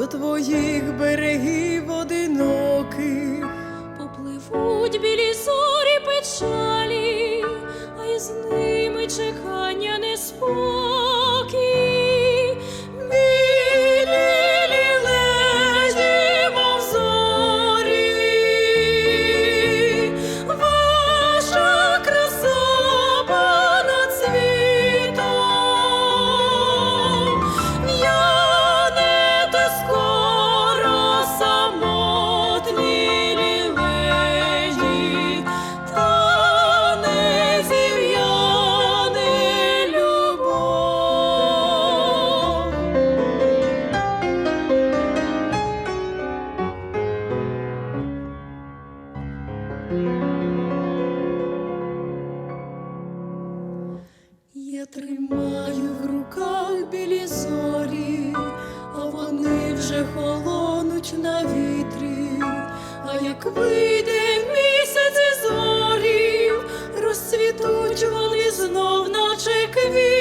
до твоїх берегів одиноких попливуть білі зорі печалі, а й з ними чекання не спо. Я тримаю в руках білі зорі, а вони вже холонуть на вітрі, а як вийде місяць і зорів, розцвітуть вони знов, наче квіти.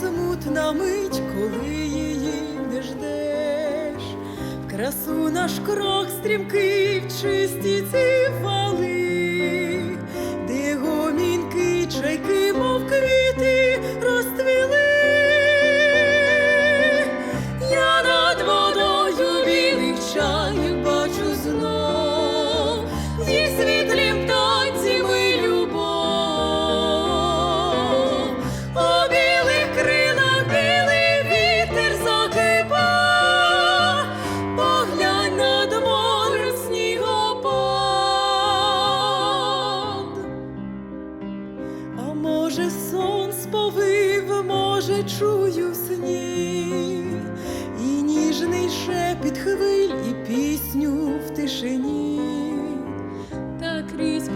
смутна мить, коли її не ждеш, в красу наш крок стрімкий, в чисті ці вали, де гомінки чайки.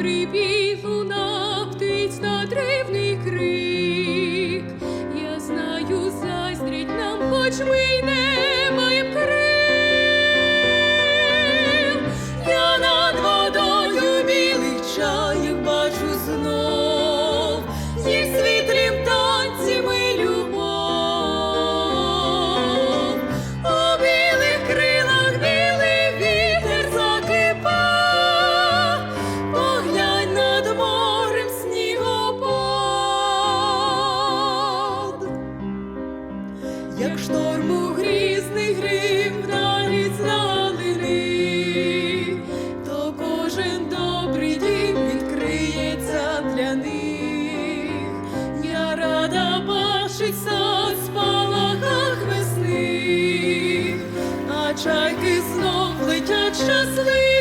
припів луна, птиць надрівний крик. Я знаю, заздріть нам, хоч ми. чайки знов летять щасливі.